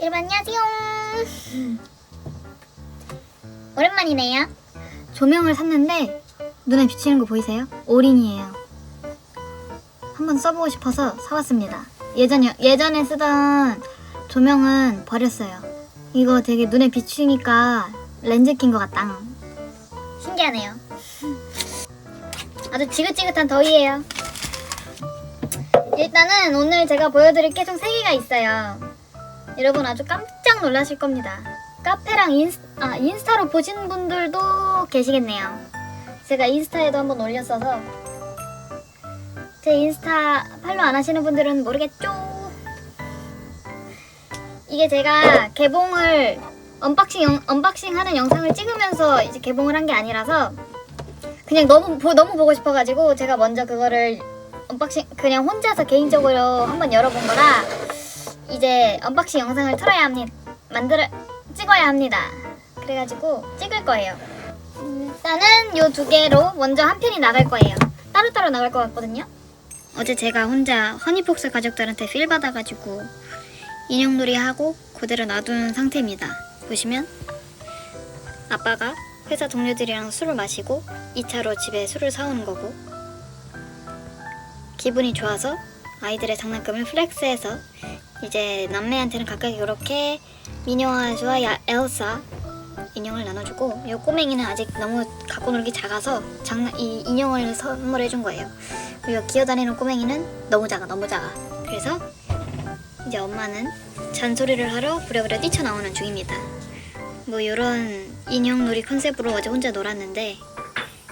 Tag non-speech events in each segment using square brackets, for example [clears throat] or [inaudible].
여러분 안녕하세요. 오랜만이네요. 조명을 샀는데 눈에 비치는 거 보이세요? 올인이에요. 한번 써보고 싶어서 사왔습니다. 예전 예전에 쓰던 조명은 버렸어요. 이거 되게 눈에 비추니까 렌즈 낀 것 같다. 신기하네요. 아주 지긋지긋한 더위예요. 일단은 오늘 제가 보여드릴 게 총 3개가 있어요. 여러분 아주 깜짝 놀라실 겁니다. 카페랑 인스, 아, 인스타로 보신 분들도 계시겠네요. 제가 인스타에도 한번 올렸어서 제 인스타 팔로 안 하시는 분들은 모르겠죠? 이게 제가 개봉을 언박싱 영- 언박싱 하는 영상을 찍으면서 이제 개봉을 한 게 아니라서 그냥 너무 보, 너무 보고 싶어가지고 제가 먼저 그거를 언박싱 그냥 혼자서 개인적으로 한번 열어본 거라 이제 언박싱 영상을 틀어야 합니다. 만들어 찍어야 합니다. 그래가지고 찍을 거예요. 일단은 요 두 개로 먼저 한 편이 나갈 거예요. 따로따로 나갈 것 같거든요. 어제 제가 혼자 허니폭스 가족들한테 필 받아가지고 인형놀이 하고 그대로 놔둔 상태입니다. 보시면 아빠가 회사 동료들이랑 술을 마시고 2차로 집에 술을 사오는 거고 기분이 좋아서 아이들의 장난감을 플렉스해서 이제 남매한테는 각각 이렇게 미녀아주와 야- 엘사 인형을 나눠주고 이 꼬맹이는 아직 너무 갖고 놀기 작아서 장난 이 인형을 선물해 준 거예요. 그리고 기어다니는 꼬맹이는 너무 작아 너무 작아. 그래서 이제 엄마는 잔소리를 하러 부랴부랴 뛰쳐나오는 중입니다. 뭐 이런 인형 놀이 컨셉으로 어제 혼자 놀았는데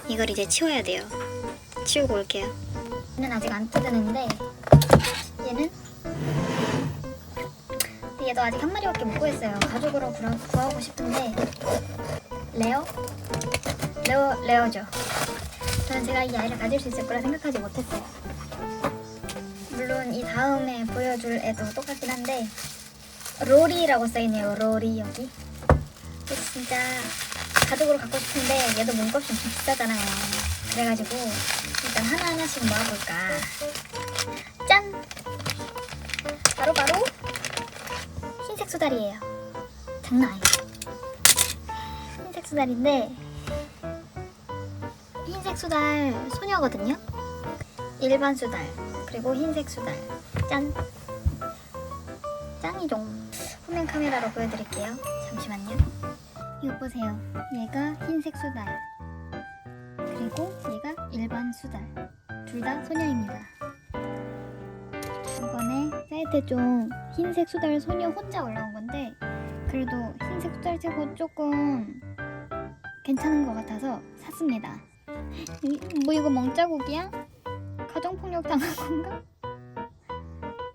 이걸 이제 치워야 돼요. 치우고 올게요. 얘는 아직 안 뜯었는데 얘는 얘도 아직 한 마리밖에 못 구했어요. 가족으로 구하, 구하고 싶은데 레어? 레어 레어죠. 저는 제가 이 아이를 가질 수 있을 거라 생각하지 못했어요. 물론 이 다음에 보여줄 애도 똑같긴 한데 로리라고 써있네요. 로리 여기. 진짜 가족으로 갖고 싶은데 얘도 몸값이 엄청 비싸잖아요. 그래가지고 일단 하나 하나씩 모아볼까. 짠! 바로 바로 흰색 수달이에요. 장난 아니에요. 흰색 수달인데 흰색 수달 소녀거든요. 일반 수달 그리고 흰색 수달 짠 짱이죠. 화면 카메라로 보여드릴게요. 잠시만요. 이거 보세요. 얘가 흰색 수달 그리고 얘가 일반 수달 둘 다 소녀입니다. 사이트에 좀 흰색 수달 소녀 혼자 올라온 건데 그래도 흰색 수달 치고 조금 괜찮은 것 같아서 샀습니다. 이, 뭐 이거 멍자국이야? 가정폭력 당한 건가?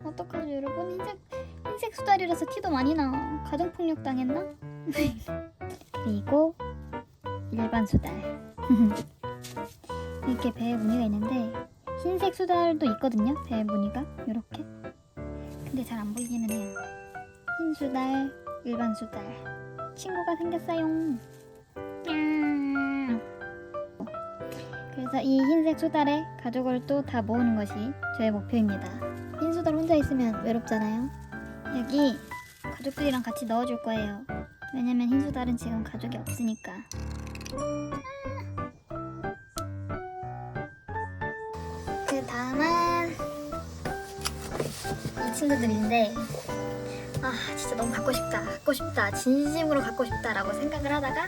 어떡하죠 여러분 흰색 흰색 수달이라서 티도 많이 나. 가정폭력 당했나? [laughs] 그리고 일반 수달. [laughs] 이렇게 배에 무늬가 있는데 흰색 수달도 있거든요. 배에 무늬가 이렇게. 근데 잘 안 보이기는 해요. 흰 수달, 일반 수달. 친구가 생겼어요. 냥. 그래서 이 흰색 수달에 가족을 또 다 모으는 것이 저의 목표입니다. 흰 수달 혼자 있으면 외롭잖아요. 여기 가족들이랑 같이 넣어줄 거예요. 왜냐면 흰 수달은 지금 가족이 없으니까. 친구들인데 아 진짜 너무 갖고 싶다 갖고 싶다 진심으로 갖고 싶다라고 생각을 하다가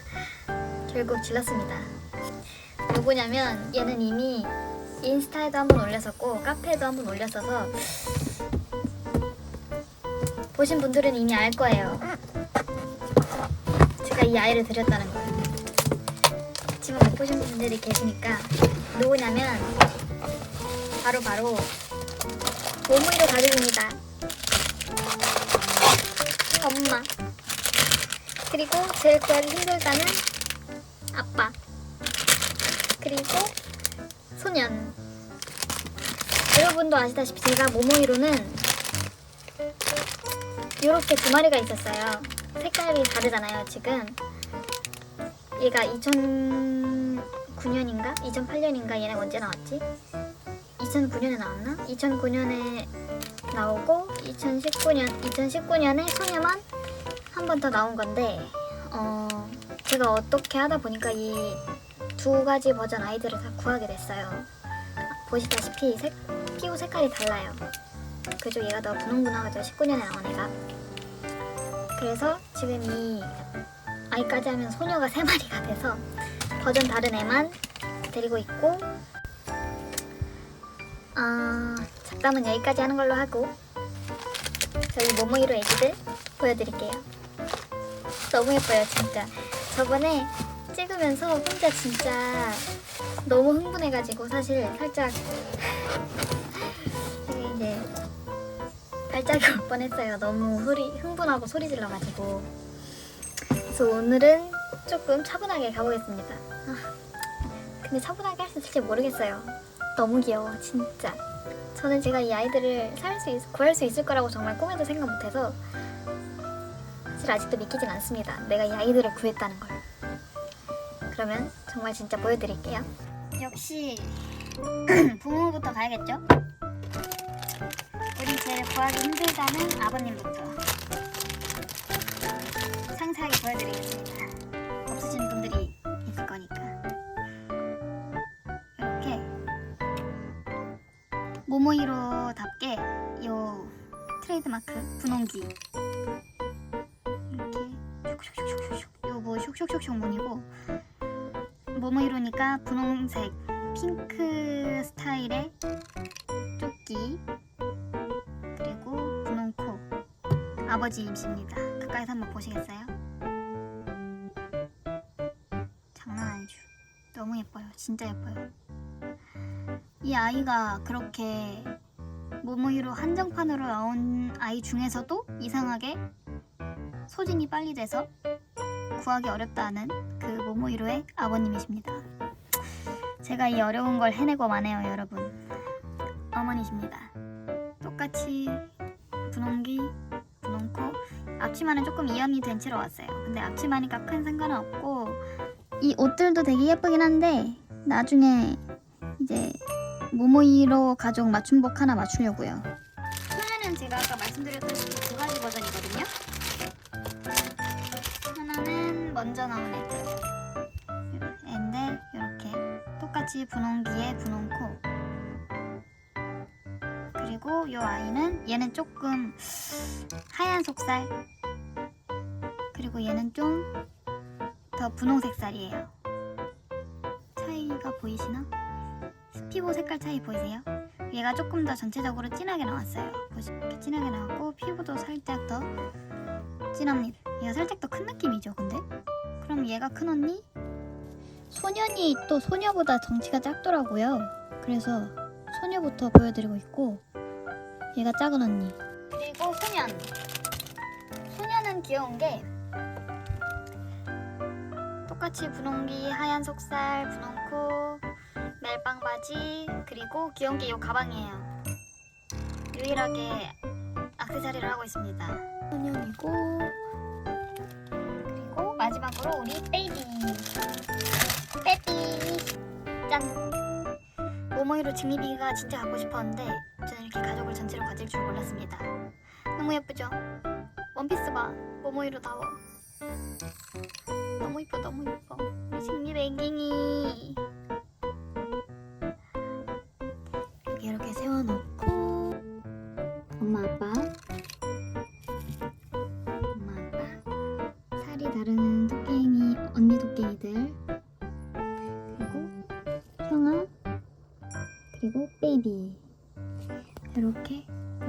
결국 질렀습니다. 누구냐면 얘는 이미 인스타에도 한번 올렸었고 카페에도 한번 올렸어서 보신 분들은 이미 알 거예요. 제가 이 아이를 드렸다는 걸. 하지만 못 보신 분들이 계시니까 누구냐면 바로 바로 모모이로 가족입니다. 엄마 그리고 제일 구하기 힘들다는 아빠 그리고 소년 여러분도 아시다시피 제가 모모이로는 이렇게 두 마리가 있었어요. 색깔이 다르잖아요 지금 얘가 2009년인가 2008년인가 얘네가 언제 나왔지? 2009년에 나왔나? 2009년에 나오고 2019년 2019년에 소녀만 한 번 더 나온 건데 어 제가 어떻게 하다 보니까 이 두 가지 버전 아이들을 다 구하게 됐어요. 보시다시피 색, 피부 색깔이 달라요. 그죠? 얘가 더 분홍분홍하죠. 19년에 나온 애가. 그래서 지금 이 아이까지 하면 소녀가 세 마리가 돼서 버전 다른 애만 데리고 있고 아 잡담은 여기까지 하는 걸로 하고 저희 모모이로 애기들 보여드릴게요. 너무 예뻐요 진짜. 저번에 찍으면서 혼자 진짜 너무 흥분해가지고 사실 살짝 [laughs] 이제 발작이 올 뻔했어요. 너무 소리 흥분하고 소리 질러가지고. 그래서 오늘은 조금 차분하게 가보겠습니다. 아, 근데 차분하게 할 수 있을지 모르겠어요. 너무 귀여워, 진짜. 저는 제가 이 아이들을 살수 있, 구할 수 있을 거라고 정말 꿈에도 생각 못해서 사실 아직도 믿기진 않습니다. 내가 이 아이들을 구했다는 걸. 그러면 정말 진짜 보여드릴게요. 역시 [clears throat] 부모부터 가야겠죠? 우리 제일 구하기 힘들다는 아버님부터 상세하게 보여드리겠습니다. 없으신 분들이 모모이로답게 요 트레이드마크 분홍기 이렇게 슉슉슉슉슉 요뭐 슉슉슉슉 무늬고 모모이로니까 분홍색 핑크 스타일의 조끼 그리고 분홍 코 아버지 임시입니다. 가까이서 한번 보시겠어요? 장난 아니죠. 너무 예뻐요. 진짜 예뻐요. 이 아이가 그렇게 모모이로 한정판으로 나온 아이 중에서도 이상하게 소진이 빨리 돼서 구하기 어렵다는 그 모모이로의 아버님이십니다. 제가 이 어려운 걸 해내고 마네요, 여러분. 어머니십니다. 똑같이 분홍기, 분홍코, 앞치마는 조금 이염이 된 채로 왔어요. 근데 앞치마니까 큰 상관은 없고 이 옷들도 되게 예쁘긴 한데 나중에 이제 모모이로 가족 맞춤복 하나 맞추려고요. 소녀는 제가 아까 말씀드렸다시피 두 가지 버전이거든요. 하나는 먼저 나온 애들. 애인데 이렇게 똑같이 분홍기에 분홍 코. 그리고 이 아이는 얘는 조금 하얀 속살. 그리고 얘는 좀 더 분홍 색살이에요. 차이가 보이시나? 피부 색깔 차이 보이세요? 얘가 조금 더 전체적으로 진하게 나왔어요. 보시 이렇게 진하게 나왔고 피부도 살짝 더 진합니다. 얘가 살짝 더 큰 느낌이죠, 근데? 그럼 얘가 큰 언니? 소년이 또 소녀보다 덩치가 작더라고요. 그래서 소녀부터 보여드리고 있고 얘가 작은 언니. 그리고 소년. 소년은 귀여운 게 똑같이 분홍기, 하얀 속살, 분홍 코, 멜빵 바지 그리고 귀여운 게 이 가방이에요. 유일하게 액세서리를 하고 있습니다. 소년이고 그리고 마지막으로 우리 베이비 베비 짠 모모이로 직리비가 진짜 갖고 싶었는데 저는 이렇게 가족을 전체로 가질 줄 몰랐습니다. 너무 예쁘죠? 원피스 봐 모모이로다워 너무 이뻐 너무 이뻐 우리 직리 뱅갱이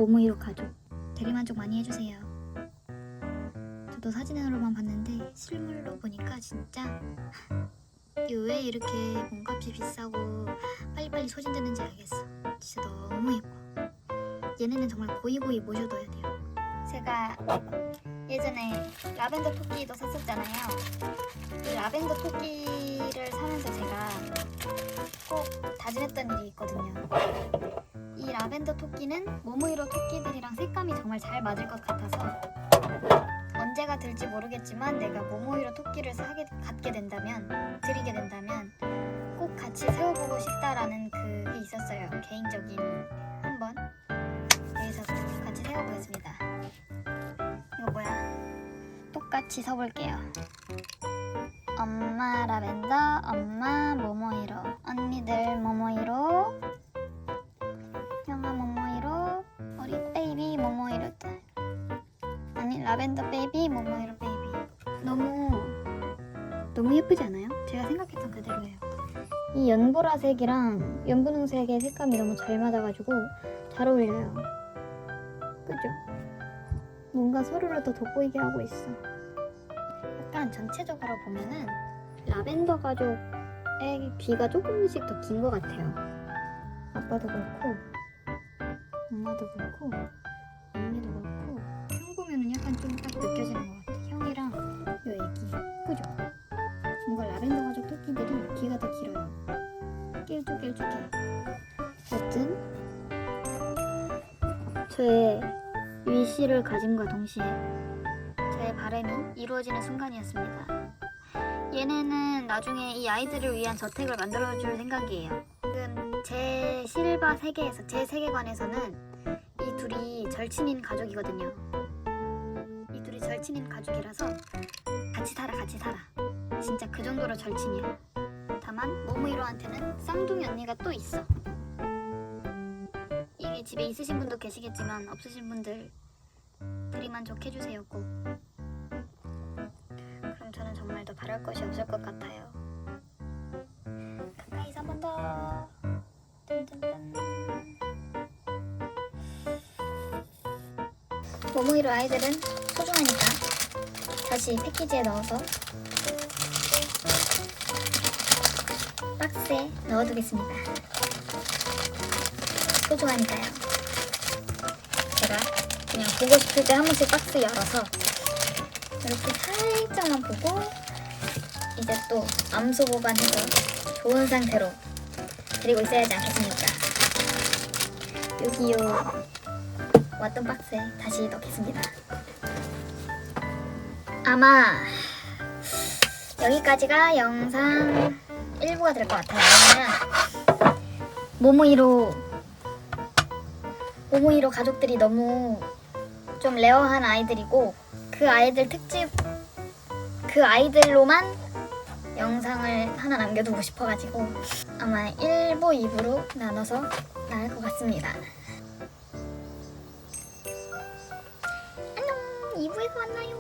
모모이로 가족 대리만족 많이 해주세요 저도 사진으로만 봤는데 실물로 보니까 진짜 [laughs] 왜 이렇게 몸값이 비싸고 빨리빨리 소진되는지 알겠어. 진짜 너무 예뻐. 얘네는 정말 고이고이 모셔둬야 돼요. 제가 예전에 라벤더 토끼도 샀었잖아요. 이 라벤더 토끼를 사면서 제가 꼭 다짐했던 일이 있거든요. 라벤더 토끼는 모모이로 토끼들이랑 색감이 정말 잘 맞을 것 같아서 언제가 될지 모르겠지만 내가 모모이로 토끼를 사게 갖게 된다면 드리게 된다면 꼭 같이 세워보고 싶다라는 그게 있었어요. 개인적인 한 번. 여기서 같이 세워보겠습니다. 이거 뭐야? 똑같이 서볼게요. 엄마 라벤더 엄마 모모이로. 언니들 모모이로. 라벤더 베이비, 모모이로 베이비. 너무 너무 예쁘지 않아요? 제가 생각했던 그대로예요. 이 연보라색이랑 연분홍색의 색감이 너무 잘 맞아가지고 잘 어울려요. 그죠? 뭔가 서로를 더 돋보이게 하고 있어. 약간 전체적으로 보면은 라벤더 가족의 귀가 조금씩 더 긴 것 같아요. 아빠도 그렇고, 엄마도 그렇고, 어쨌든 저의 위시를 가짐과 동시에 저의 바람이 이루어지는 순간이었습니다. 얘네는 나중에 이 아이들을 위한 저택을 만들어줄 생각이에요. 지금 제 실바 세계에서 제 세계관에서는 이 둘이 절친인 가족이거든요. 이 둘이 절친인 가족이라서 같이 살아 같이 살아. 진짜 그 정도로 절친이야. 다만 모모이로한테는 쌍둥이 언니가 또 있어. 이게 집에 있으신 분도 계시겠지만 없으신 분들 들이만 좋게해주세요 꼭. 그럼 저는 정말 더 바랄 것이 없을 것 같아요. 가까이서 한 번 더. 짠짠짠. 모모이로 아이들은 소중하니까 다시 패키지에 넣어서 박스에 넣어두겠습니다. 소중하니까요. 제가 그냥 보고 싶을 때 한 번씩 박스 열어서 이렇게 살짝만 보고 이제 또 암소 보관해서 좋은 상태로 드리고 있어야지 않겠습니까? 여기요 왔던 박스에 다시 넣겠습니다. 아마 여기까지가 영상 1부가 될 것 같아요. 왜냐면 모모이로 모모이로 가족들이 너무 좀 레어한 아이들이고 그 아이들 특집 그 아이들로만 영상을 하나 남겨두고 싶어가지고 아마 1부, 2부로 나눠서 나갈 것 같습니다. 안녕 2부에서 만나요.